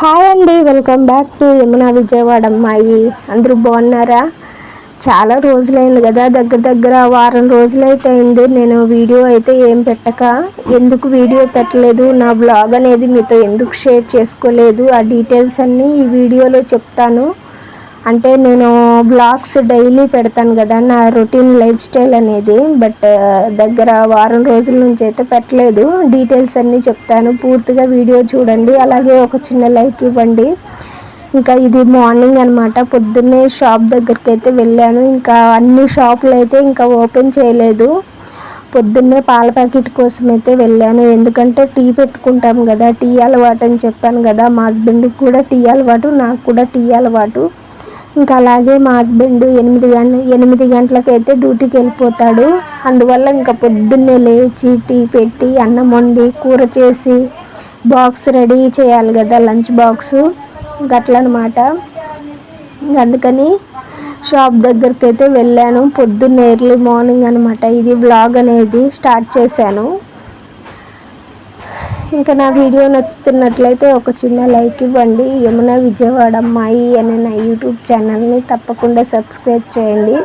Hi అండి welcome back to Yamuna Vijayawada అమ్మాయి. అందరూ బాగున్నారా? చాలా రోజులైంది కదా దగ్గర దగ్గర వారం రోజులైతే అయింది. నేను వీడియో అయితే ఏం పెట్టక ఎందుకు వీడియో పెట్టలేదు? నా బ్లాగ్ అనేది మీతో ఎందుకు షేర్ చేసుకోలేదు? ఆ డీటెయిల్స్ అన్నీ ఈ వీడియోలో చెప్తాను. అంటే నేను బ్లాగ్స్ డైలీ పెడతాను కదా నా రొటీన్ లైఫ్ స్టైల్ అనేది. బట్ దగ్గర వారం రోజుల నుంచి అయితే పెట్టలేదు. డీటెయిల్స్ అన్నీ చెప్తాను. పూర్తిగా వీడియో చూడండి. అలాగే ఒక చిన్న లైక్ ఇవ్వండి. ఇంకా ఇది మార్నింగ్ అనమాట పొద్దున్నే షాప్ దగ్గరికి అయితే వెళ్ళాను. ఇంకా అన్ని షాపులు అయితే ఇంకా ఓపెన్ చేయలేదు. పొద్దున్నే పాల ప్యాకెట్ కోసం అయితే వెళ్ళాను. ఎందుకంటే టీ పెట్టుకుంటాం కదా టీ అలవాటు అని చెప్పాను కదా మా హస్బెండ్కి కూడా టీ అలవాటు నాకు కూడా టీ అలవాటు. ఇంకా అలాగే మా హస్బెండ్ ఎనిమిది గంట ఎనిమిది గంటలకైతే డ్యూటీకి వెళ్ళిపోతాడు. అందువల్ల ఇంకా పొద్దున్నే లేచి టీ పెట్టి అన్నం వండి కూర చేసి బాక్స్ రెడీ చేయాలి కదా లంచ్ బాక్స్. గట్లనమాట అందుకని షాప్ దగ్గరికి అయితే వెళ్ళాను. పొద్దున్న ఎర్లీ మార్నింగ్ అనమాట ఇది బ్లాగ్ అనేది స్టార్ట్ చేశాను. ఇంకా నా వీడియో నచ్చుతున్నట్లయితే ఒక చిన్న లైక్ ఇవ్వండి. యమున విజయవాడ అమ్మాయి అనే నా యూట్యూబ్ ఛానల్ని తప్పకుండా సబ్స్క్రైబ్ చేయండి.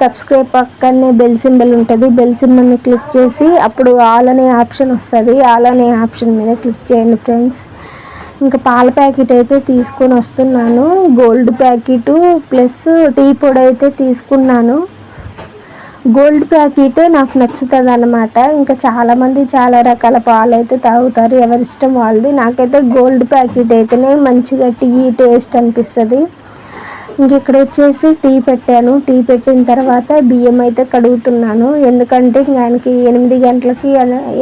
సబ్స్క్రైబ్ పక్కనే బెల్ సింబల్ ఉంటుంది. బెల్ సింబల్ని క్లిక్ చేసి అప్పుడు ఆల్ అనే ఆప్షన్ వస్తుంది. ఆల్ అనే ఆప్షన్ మీద క్లిక్ చేయండి ఫ్రెండ్స్. ఇంకా పాల ప్యాకెట్ అయితే తీసుకొని వస్తున్నాను. గోల్డ్ ప్యాకెట్ ప్లస్ టీ పొడి అయితే తీసుకున్నాను. గోల్డ్ ప్యాకెట్ నాకు నచ్చుతుంది అనమాట ఇంకా చాలామంది చాలా రకాల పాలు అయితే తాగుతారు. ఎవరిష్టం వాళ్ళది. నాకైతే గోల్డ్ ప్యాకెట్ అయితేనే మంచిగా టీ టేస్ట్ అనిపిస్తుంది. ఇంక ఇక్కడ వచ్చేసి టీ పెట్టాను. టీ పెట్టిన తర్వాత బియ్యం అయితే కడుగుతున్నాను. ఎందుకంటే ఆయనకి ఎనిమిది గంటలకి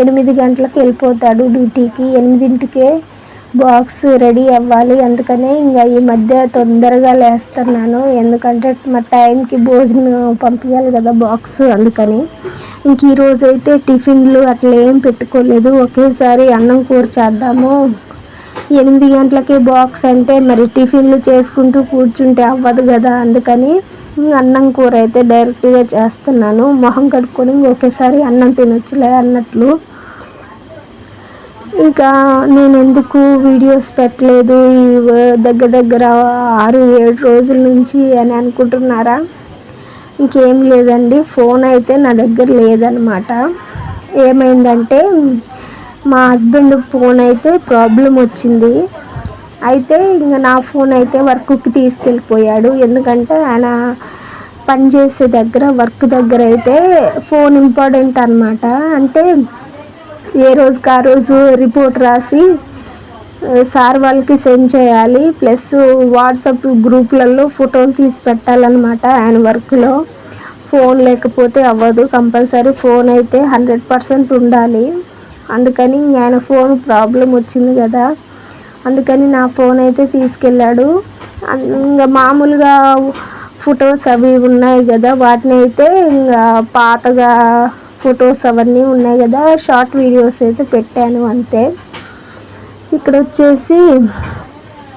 ఎనిమిది గంటలకి వెళ్ళిపోతాడు డ్యూటీకి. ఎనిమిదింటికే బాక్స్ రెడీ అవ్వాలి. అందుకనే ఇంకా ఈ మధ్య తొందరగా లేస్తున్నాను. ఎందుకంటే మా టైంకి భోజనం పంపించాలి కదా బాక్స్ అందుకని. ఇంక ఈరోజు అయితే టిఫిన్లు అట్లా ఏం పెట్టుకోలేదు. ఒకేసారి అన్నం కూర చేద్దాము. ఎనిమిది గంటలకే బాక్స్ అంటే మరి టిఫిన్లు చేసుకుంటూ కూర్చుంటే అవ్వదు కదా అందుకని అన్నం కూర అయితే డైరెక్ట్గా చేస్తున్నాను. మొహం కట్టుకొని ఒకేసారి అన్నం తినొచ్చులే అన్నట్లు. ఇంకా నేను ఎందుకు వీడియోస్ పెట్టలేదు ఈ దగ్గర దగ్గర ఆరు ఏడు రోజుల నుంచి అని అనుకుంటున్నారా? ఇంకేం లేదండి ఫోన్ అయితే నా దగ్గర లేదనమాట. ఏమైందంటే మా హస్బెండ్ ఫోన్ అయితే ప్రాబ్లం వచ్చింది. అయితే ఇంకా నా ఫోన్ అయితే వర్క్కి తీసుకెళ్ళిపోయాడు. ఎందుకంటే ఆయన పనిచేసే దగ్గర వర్క్ దగ్గర అయితే ఫోన్ ఇంపార్టెంట్ అనమాట. అంటే ఏ రోజుకి ఆ రోజు రిపోర్ట్ రాసి సార్ వాళ్ళకి సెండ్ చేయాలి. ప్లస్ వాట్సాప్ గ్రూప్లలో ఫోటోలు తీసి పెట్టాలన్నమాట ఆయన వర్క్లో. ఫోన్ లేకపోతే అవ్వదు కంపల్సరీ ఫోన్ అయితే హండ్రెడ్ పర్సెంట్ ఉండాలి. అందుకని ఆయన ఫోన్ ప్రాబ్లం వచ్చింది కదా. అందుకని నా ఫోన్ అయితే తీసుకెళ్ళాడు. ఇంకా మామూలుగా ఫొటోస్ అవి ఉన్నాయి కదా వాటిని అయితే ఇంకా పాతగా ఫొటోస్ అవన్నీ ఉన్నాయి కదా షార్ట్ వీడియోస్ అయితే పెట్టాను అంతే. ఇక్కడ వచ్చేసి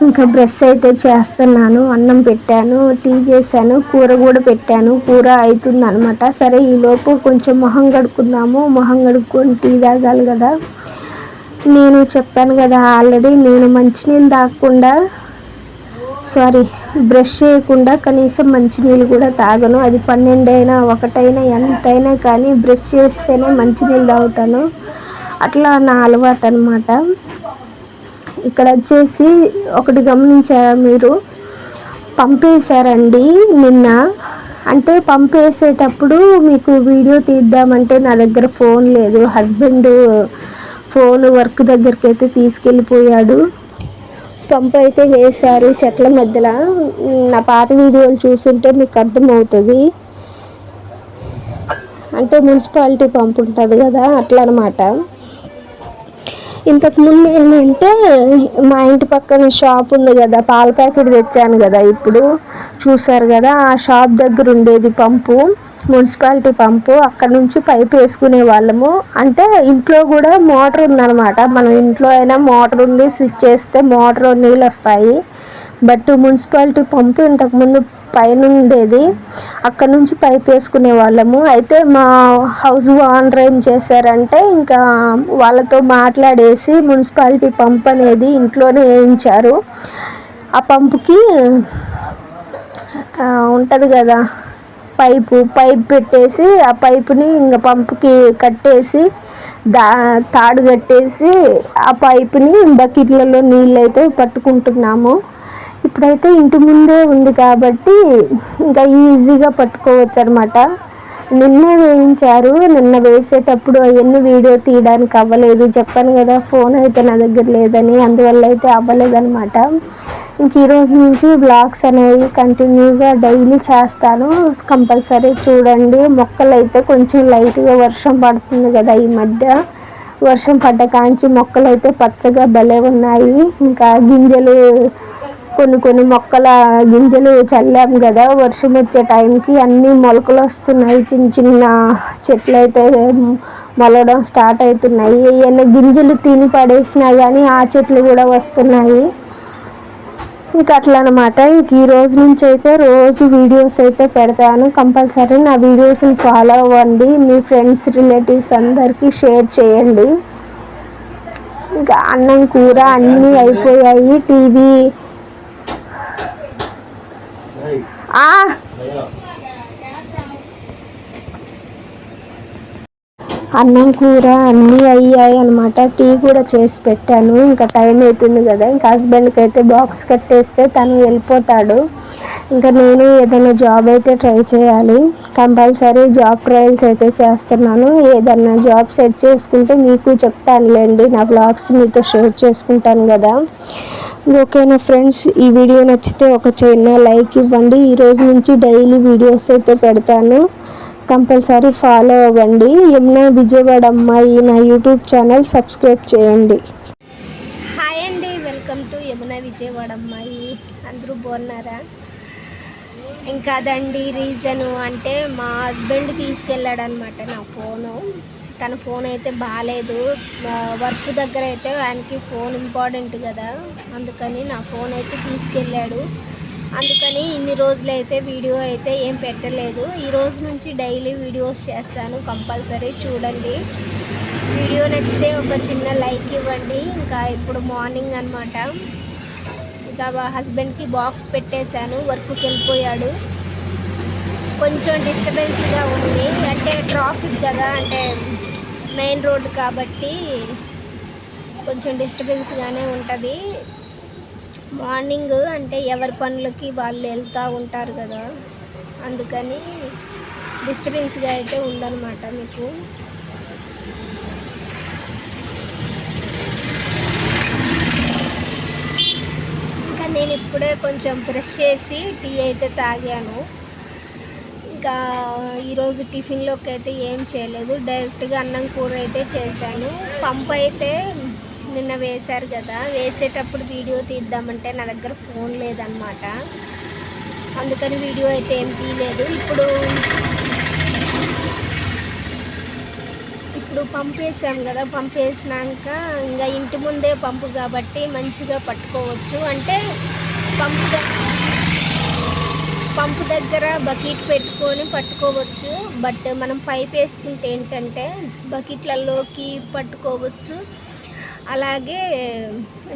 ఇంకా బ్రష్ అయితే చేస్తున్నాను అన్నం పెట్టాను టీ చేశాను కూర కూడా పెట్టాను కూర అవుతుంది అనమాట సరే ఈలోపు కొంచెం మొహం కడుక్కుందాము మొహం కడుక్కొని టీ తాగాలి కదా. నేను చెప్పాను కదా ఆల్రెడీ నేను మంచినీళ్ళు తాగకుండా సారీ బ్రష్ చేయకుండా కనీసం మంచినీళ్ళు కూడా తాగను. అది పన్నెండైనా ఒకటైనా ఎంతైనా కానీ బ్రష్ చేస్తేనే మంచినీళ్ళు తాగుతాను. అట్లా నా అలవాటు అనమాట ఇక్కడ వచ్చేసి ఒకటి గమనించారా మీరు? పంపేశారండి నిన్న. అంటే పంపేసేటప్పుడు మీకు వీడియో తీద్దామంటే నా దగ్గర ఫోన్ లేదు. హస్బెండ్ ఫోన్ వర్క్ దగ్గరికి అయితే తీసుకెళ్ళిపోయాడు. పంప్ అయితే వేశారు చెట్ల మధ్యలో. నా పాత వీడియోలు చూస్తుంటే మీకు అర్థమవుతుంది. అంటే మున్సిపాలిటీ పంప్ ఉంటుంది కదా అట్లా అనమాట ఇంతకుముందు ఏంటంటే మా ఇంటి పక్కన షాప్ ఉంది కదా పాల ప్యాకెట్ తెచ్చాను కదా ఇప్పుడు. చూసారు కదా ఆ షాప్ దగ్గర ఉండేది పంపు. మున్సిపాలిటీ పంపు అక్కడ నుంచి పైప్ వేసుకునే వాళ్ళము. అంటే ఇంట్లో కూడా మోటార్ ఉందన్నమాట. మనం ఇంట్లో అయినా మోటార్ ఉంది స్విచ్ చేస్తే మోటార్ నీళ్ళు వస్తాయి. బట్ మున్సిపాలిటీ పంపు ఇంతకుముందు పైన ఉండేది. అక్కడ నుంచి పైప్ వేసుకునే వాళ్ళము. అయితే మా హౌస్ ఓనర్ ఏం చేశారంటే ఇంకా వాళ్ళతో మాట్లాడేసి మున్సిపాలిటీ పంప్ అనేది ఇంట్లోనే వేయించారు. ఆ పంపుకి ఉంటుంది కదా పైపు పైప్ పెట్టేసి ఆ పైపుని ఇంకా పంపుకి కట్టేసి దా తాడు కట్టేసి ఆ పైపుని బకెట్లలో నీళ్ళు అయితే పట్టుకుంటున్నాము. ఇప్పుడైతే ఇంటి ముందే ఉంది కాబట్టి ఇంకా ఈజీగా పట్టుకోవచ్చు అనమాట నిన్నే వేయించారు నిన్న వేసేటప్పుడు అవన్నీ వీడియో తీయడానికి అవ్వలేదు. చెప్పాను కదా ఫోన్ అయితే నా దగ్గర లేదని అందువల్ల అయితే అవ్వలేదన్నమాట. ఇంక ఈరోజు నుంచి బ్లాగ్స్ అనేవి కంటిన్యూగా డైలీ చేస్తాను. కంపల్సరీ చూడండి. మొక్కలు అయితే కొంచెం లైట్గా వర్షం పడుతుంది కదా ఈ మధ్య. వర్షం పడ్డ కాంచి మొక్కలు అయితే పచ్చగా భలే ఉన్నాయి. ఇంకా గింజలు కొన్ని కొన్ని మొక్కల గింజలు చల్లాం కదా. వర్షం వచ్చే టైంకి అన్నీ మొలకలు వస్తున్నాయి. చిన్న చిన్న చెట్లు అయితే మొలవడం స్టార్ట్ అవుతున్నాయి. ఏమైనా గింజలు తిని పడేసినా కానీ ఆ చెట్లు కూడా వస్తున్నాయి. ఇంకా అట్లా అనమాట ఇంక ఈ రోజు నుంచి అయితే రోజు వీడియోస్ అయితే పెడతాను. కంపల్సరీ నా వీడియోస్ని ఫాలో అవ్వండి. మీ ఫ్రెండ్స్ రిలేటివ్స్ అందరికీ షేర్ చేయండి. ఇంకా అన్నం కూర అన్నీ అయిపోయాయి. టీవీ ఆ అన్నం కూర అన్నీ అయ్యాయి అనమాట టీ కూడా చేసి పెట్టాను. ఇంకా టైం అవుతుంది కదా. ఇంకా హస్బెండ్కి అయితే బాక్స్ కట్టేస్తే తను వెళ్ళిపోతాడు. ఇంకా నేను ఏదైనా జాబ్ అయితే ట్రై చేయాలి. కంపల్సరీ జాబ్ ట్రయల్స్ అయితే చేస్తున్నాను. ఏదన్నా జాబ్ సెట్ చేసుకుంటే మీకు చెప్తానులేండి. నా బ్లాగ్స్ మీతో షేర్ చేసుకుంటాను కదా. ఓకేనా ఫ్రెండ్స్ ఈ వీడియో నచ్చితే ఒక చిన్న లైక్ ఇవ్వండి. ఈ రోజు నుంచి డైలీ వీడియోస్ అయితే పెడతాను. కంపల్సరీ ఫాలో అవ్వండి. యమునా విజయవాడ అమ్మాయి నా యూట్యూబ్ ఛానల్ సబ్స్క్రైబ్ చేయండి. హాయ్ అండి. వెల్కమ్ టు యమునా విజయవాడ అమ్మాయి. అందరూ బాగున్నారా? ఇంకా అదండి రీజను అంటే మా హస్బెండ్ తీసుకెళ్ళాడు అనమాట నా ఫోను. తన ఫోన్ అయితే బాగాలేదు వర్క్ దగ్గర అయితే ఆయనకి ఫోన్ ఇంపార్టెంట్ కదా. అందుకని నా ఫోన్ అయితే తీసుకెళ్ళాడు. అందుకని ఇన్ని రోజులు అయితే వీడియో అయితే ఏం పెట్టలేదు. ఈ రోజు నుంచి డైలీ వీడియోస్ చేస్తాను కంపల్సరీ చూడండి. వీడియో నచ్చితే ఒక చిన్న లైక్ ఇవ్వండి. ఇంకా ఇప్పుడు మార్నింగ్ అనమాట ఇంకా హస్బెండ్కి బాక్స్ పెట్టేశాను వర్క్కి వెళ్ళిపోయాడు. కొంచెం డిస్టర్బెన్స్గా ఉంది. అంటే ట్రాఫిక్ కదా అంటే మెయిన్ రోడ్ కాబట్టి కొంచెం డిస్టర్బెన్స్గానే ఉంటుంది. మార్నింగ్ అంటే ఎవరి పనులకి వాళ్ళు వెళ్తూ ఉంటారు కదా అందుకని డిస్టర్బెన్స్గా అయితే ఉందన్నమాట మీకు. ఇంకా నేను ఇప్పుడే కొంచెం బ్రష్ చేసి టీ అయితే తాగాను. ఇంకా ఈరోజు టిఫిన్లోకి అయితే ఏం చేయలేదు డైరెక్ట్గా అన్నం కూర అయితే చేశాను. పంపు అయితే నిన్న వేశారు కదా వేసేటప్పుడు వీడియో తీద్దామంటే నా దగ్గర ఫోన్ లేదనమాట అందుకని వీడియో అయితే ఏం తీయలేదు. ఇప్పుడు ఇప్పుడు పంపేసాం కదా పంపేసినాక ఇంకా ఇంటి ముందే పంపు కాబట్టి మంచిగా పట్టుకోవచ్చు. అంటే పంపు పంపు దగ్గర బకెట్ పెట్టుకొని పట్టుకోవచ్చు. బట్ మనం పైప్ వేసుకుంటే ఏంటంటే బకెట్లలోకి పట్టుకోవచ్చు. అలాగే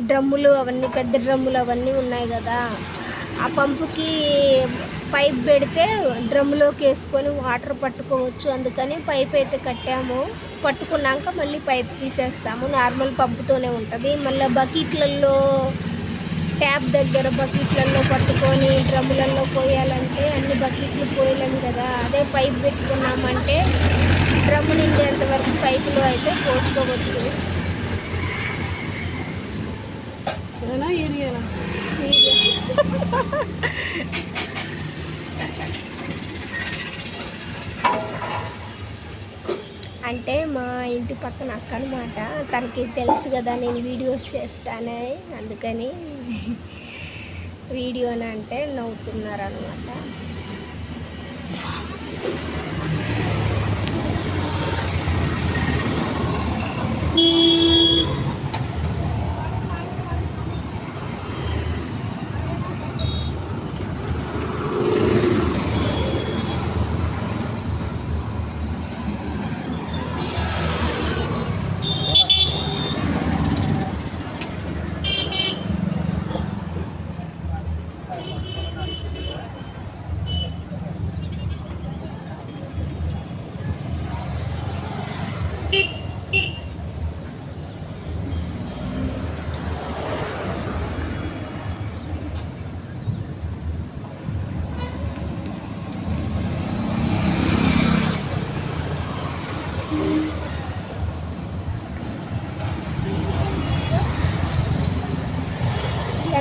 డ్రమ్ములు అవన్నీ పెద్ద డ్రమ్ములు అవన్నీ ఉన్నాయి కదా. ఆ పంపుకి పైప్ పెడితే డ్రమ్ములోకి వేసుకొని వాటర్ పట్టుకోవచ్చు. అందుకని పైప్ అయితే కట్టాము. పట్టుకున్నాక మళ్ళీ పైప్ తీసేస్తాము. నార్మల్ పంపుతోనే ఉంటుంది. మళ్ళీ బకెట్లలో ట్యాప్ దగ్గర బకెట్లలో పట్టుకొని డ్రమ్ములలో పోయాలంటే అన్ని బకెట్లు పోయలేము కదా. అదే పైప్ పెట్టుకున్నామంటే డ్రమ్ము నిండేంత వరకు పైపులో అయితే పోసుకోవచ్చు. ఏరియానా అంటే మా ఇంటి పక్కన అక్క అనమాట తనకి తెలుసు కదా నేను వీడియోస్ చేస్తానే అందుకని వీడియోని అంటే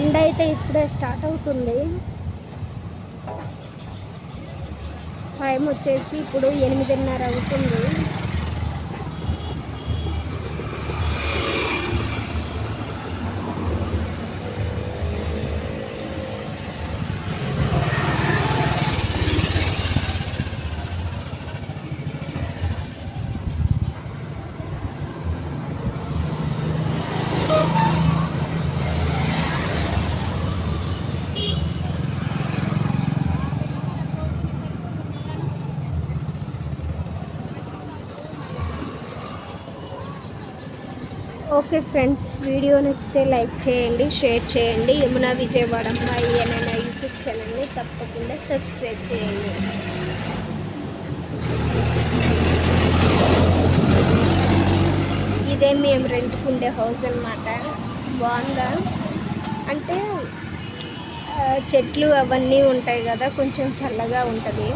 ఎండ అయితే ఇప్పుడే స్టార్ట్ అవుతుంది. టైం వచ్చేసి ఇప్పుడు ఎనిమిదిన్నర అవుతుంది. ఓకే ఫ్రెండ్స్ వీడియో నచ్చితే లైక్ చేయండి షేర్ చేయండి. యమునా విజయవాడ అమ్మాయి అనే నా యూట్యూబ్ ఛానల్ని తప్పకుండా సబ్స్క్రైబ్ చేయండి. ఇదే మేము రెంట్కుండే హౌస్ అన్నమాట. బాగుందా? అంటే చెట్లు అవన్నీ ఉంటాయి కదా కొంచెం చల్లగా ఉంటుంది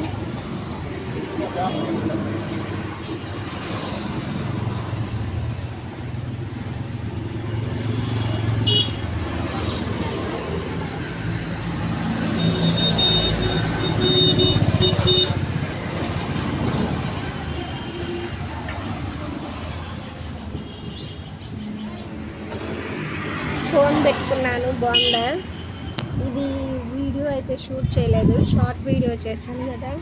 ఫోన్ పెట్టుకున్నాను బాగుందా ఇది వీడియో అయితే షూట్ చేయలేదు షార్ట్ వీడియో చేశాను కదా.